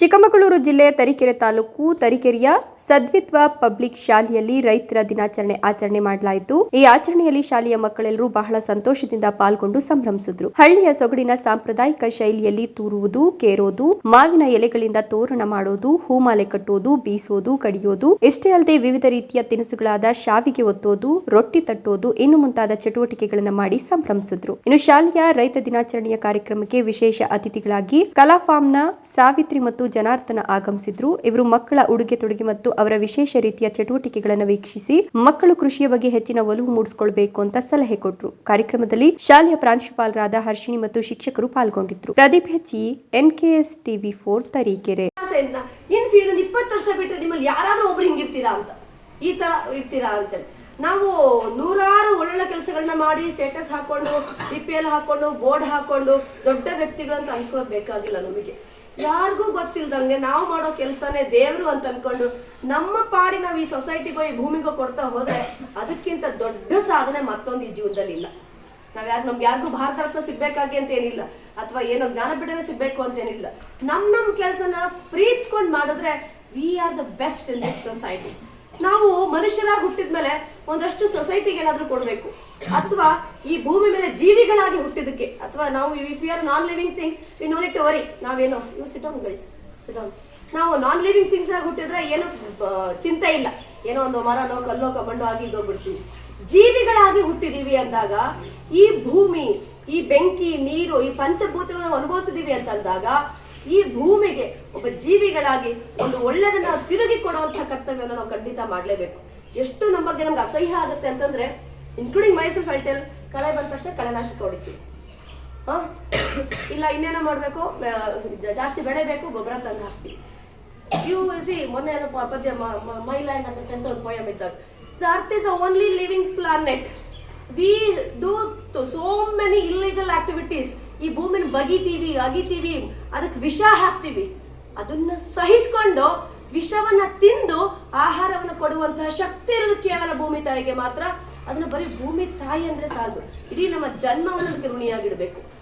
ಚಿಕ್ಕಮಗಳೂರು ಜಿಲ್ಲೆಯ ತರೀಕೆರೆ ತಾಲೂಕು ತರೀಕೆರೆಯ ಸದ್ವಿತ್ವ ಪಬ್ಲಿಕ್ ಶಾಲೆಯಲ್ಲಿ ರೈತರ ದಿನಾಚರಣೆ ಆಚರಣೆ ಮಾಡಲಾಯಿತು. ಈ ಆಚರಣೆಯಲ್ಲಿ ಶಾಲೆಯ ಮಕ್ಕಳೆಲ್ಲರೂ ಬಹಳ ಸಂತೋಷದಿಂದ ಪಾಲ್ಗೊಂಡು ಸಂಭ್ರಮಿಸಿದ್ರು. ಹಳ್ಳಿಯ ಸೊಗಡಿನ ಸಾಂಪ್ರದಾಯಿಕ ಶೈಲಿಯಲ್ಲಿ ತೂರುವುದು, ಕೇರೋದು, ಮಾವಿನ ಎಲೆಗಳಿಂದ ತೋರಣ ಮಾಡೋದು, ಹೂಮಾಲೆ ಕಟ್ಟೋದು, ಬೀಸೋದು, ಕಡಿಯೋದು ಇಷ್ಟೇ ಅಲ್ಲದೆ ವಿವಿಧ ರೀತಿಯ ತಿನಿಸುಗಳಾದ ಶಾವಿಗೆ ಒತ್ತೋದು, ರೊಟ್ಟಿ ತಟ್ಟೋದು, ಇನ್ನು ಮುಂತಾದ ಚಟುವಟಿಕೆಗಳನ್ನು ಮಾಡಿ ಸಂಭ್ರಮಿಸಿದ್ರು. ಇನ್ನು ಶಾಲೆಯ ರೈತ ದಿನಾಚರಣೆಯ ಕಾರ್ಯಕ್ರಮಕ್ಕೆ ವಿಶೇಷ ಅತಿಥಿಗಳಾಗಿ ಕಲಾ ಫಾರ್ಮ್ನ ಸಾವಿತ್ರಿ ಮತ್ತು ಜನಾರ್ದನ ಆಗಮಿಸಿದ್ರು. ಇವರು ಮಕ್ಕಳ ಉಡುಗೆ ತೊಡುಗೆ ಮತ್ತು ಅವರ ವಿಶೇಷ ರೀತಿಯ ಚಟುವಟಿಕೆಗಳನ್ನು ವೀಕ್ಷಿಸಿ ಮಕ್ಕಳು ಕೃಷಿಯ ಬಗ್ಗೆ ಹೆಚ್ಚಿನ ಒಲವು ಮೂಡಿಸಿಕೊಳ್ಬೇಕು ಅಂತ ಸಲಹೆ ಕೊಟ್ಟರು ಕಾರ್ಯಕ್ರಮದಲ್ಲಿ ಶಾಲೆಯ ಪ್ರಾಂಶುಪಾಲರಾದ ಹರ್ಷಿಣಿ ಮತ್ತು ಶಿಕ್ಷಕರು ಪಾಲ್ಗೊಂಡಿದ್ರು. ಪ್ರದೀಪ್ ಹೆಚ್ಚಿ N K S TV four Tarikere. ಇಪ್ಪತ್ತು ವರ್ಷ ಬಿಟ್ಟರೆ ನಿಮ್ಮಲ್ಲಿ ಯಾರಾದ್ರೂ ಒಬ್ರು ಹಿಂಗಿರ್ತೀರಾ ಅಂತ. ಈ ತರ ಇರ್ತೀರಾ ಅಂತ ನಾವು ನೂರಾರು ಒಳ್ಳೆ ಕೆಲಸಗಳನ್ನ ಮಾಡಿ ಸ್ಟೇಟಸ್ ಹಾಕೊಂಡು ಬಿ ಪಿ ಎಲ್ ಹಾಕೊಂಡು ಬೋರ್ಡ್ ಹಾಕೊಂಡು ದೊಡ್ಡ ವ್ಯಕ್ತಿಗಳಂತ ಅನ್ಸ್ಕೊಳ್ಳೋದು ಬೇಕಾಗಿಲ್ಲ ನಮಗೆ. ಯಾರಿಗೂ ಗೊತ್ತಿಲ್ದಂಗೆ ನಾವು ಮಾಡೋ ಕೆಲಸನೇ ದೇವರು ಅಂತ ಅನ್ಕೊಂಡು ನಮ್ಮ ಪಾಡಿ ನಾವು ಈ ಸೊಸೈಟಿಗೋ ಈ ಭೂಮಿಗೋ ಕೊಡ್ತಾ ಹೋದ್ರೆ ಅದಕ್ಕಿಂತ ದೊಡ್ಡ ಸಾಧನೆ ಮತ್ತೊಂದು ಈ ಜೀವನದಲ್ಲಿ ಇಲ್ಲ. ನಾವ್ ಯಾರು, ನಮ್ಗೆ ಯಾರಿಗೂ ಭಾರತ ರತ್ನ ಸಿಗ್ಬೇಕಾಗಿ ಅಂತ ಏನಿಲ್ಲ. ಅಥವಾ ಏನೋ ಜ್ಞಾನಪೀಠನೇ ಸಿಗ್ಬೇಕು ಅಂತ ಏನಿಲ್ಲ. ನಮ್ ನಮ್ ಕೆಲಸನ ಪ್ರೀತಿಸ್ಕೊಂಡು ಮಾಡಿದ್ರೆ we are the best in this society ನಾವು ಮನುಷ್ಯರಾಗಿ ಹುಟ್ಟಿದ್ಮೇಲೆ ಒಂದಷ್ಟು ಸೊಸೈಟಿಗೆ ಏನಾದರೂ ಕೊಡಬೇಕು. ಅಥವಾ ಈ ಭೂಮಿ ಮೇಲೆ ಜೀವಿಗಳಾಗಿ ಹುಟ್ಟಿದಕ್ಕೆ ಅಥವಾ ನಾವು if you are non living things we know it worry ನಾವೇನೋ? ಇವ್ sit down guys sit down ನಾವು ನಾನ್ ಲಿವಿಂಗ್ ಥಿಂಗ್ಸ್ ಆಗಿ ಹುಟ್ಟಿದ್ರೆ ಏನು ಚಿಂತೆ ಇಲ್ಲ. ಏನೋ ಒಂದು ಮರನೋ ಕಲ್ಲೋ ಕಮಂಡೋ ಆಗಿ ಇದ್ದೋಗ್ಬಿಡ್ತೀವಿ ಜೀವಿಗಳಾಗಿ ಹುಟ್ಟಿದೀವಿ ಅಂದಾಗ, ಈ ಭೂಮಿ, ಈ ಬೆಂಕಿ, ನೀರು, ಈ ಪಂಚಭೂತಗಳನ್ನು ಅನುಭವಿಸಿದೀವಿ ಅಂತ ಅಂದಾಗ ಈ ಭೂಮಿಗೆ ಒಬ್ಬ ಜೀವಿಗಳಾಗಿ ಒಂದು ಒಳ್ಳೆದನ್ನ ತಿರುಗಿ ಕೊಡುವಂತಹ ಕರ್ತವ್ಯವನ್ನು ನಾವು ಖಂಡಿತ ಮಾಡಲೇಬೇಕು. ಎಷ್ಟು ನಮ್ಮ ಬಗ್ಗೆ ನಮ್ಗೆ ಅಸಹ್ಯ ಆಗುತ್ತೆ ಅಂತಂದ್ರೆ ಇನ್ಕ್ಲೂಡಿಂಗ್ ಮೈಸೂರು ಫೈಟಲ್ ಕಳೆ ಬಂದ ತಕ್ಷಣ ಕಳೆನಾಶಕ ಹೊಡಿತೀವಿ. ಹಾ? ಇಲ್ಲ, ಇನ್ನೇನೋ ಮಾಡಬೇಕು? ಜಾಸ್ತಿ ಬೆಳೆ ಬೇಕು ಗೊಬ್ಬರ ತಂದು ಹಾಕ್ತೀವಿ. ಯು ಸಿ ಮೊನ್ನೆ ಏನೋ ಪದ್ಯ ಮೈಲ್ಯಾಂಡ್ ಅಂತ ಒಂದು ಪೋಯಮ್ ಇದ್ದಾಗ the earth is only living planet we do so many illegal activities ಈ ಭೂಮಿನ ಬಗಿತೀವಿ, ಅಗಿತೀವಿ, ಅದಕ್ಕೆ ವಿಷ ಹಾಕ್ತೀವಿ. ಅದನ್ನ ಸಹಿಸ್ಕೊಂಡು ವಿಷವನ್ನ ತಿಂದು ಆಹಾರವನ್ನು ಕೊಡುವಂತಹ ಶಕ್ತಿ ಇರೋದು ಕೇವಲ ಭೂಮಿ ತಾಯಿಗೆ ಮಾತ್ರ. ಅದನ್ನ ಬರೀ ಭೂಮಿ ತಾಯಿ ಅಂದ್ರೆ ಸಾಕು. ಇಡೀ ನಮ್ಮ ಜನ್ಮವನ್ನು ಋಣಿಯಾಗಿಡ್ಬೇಕು.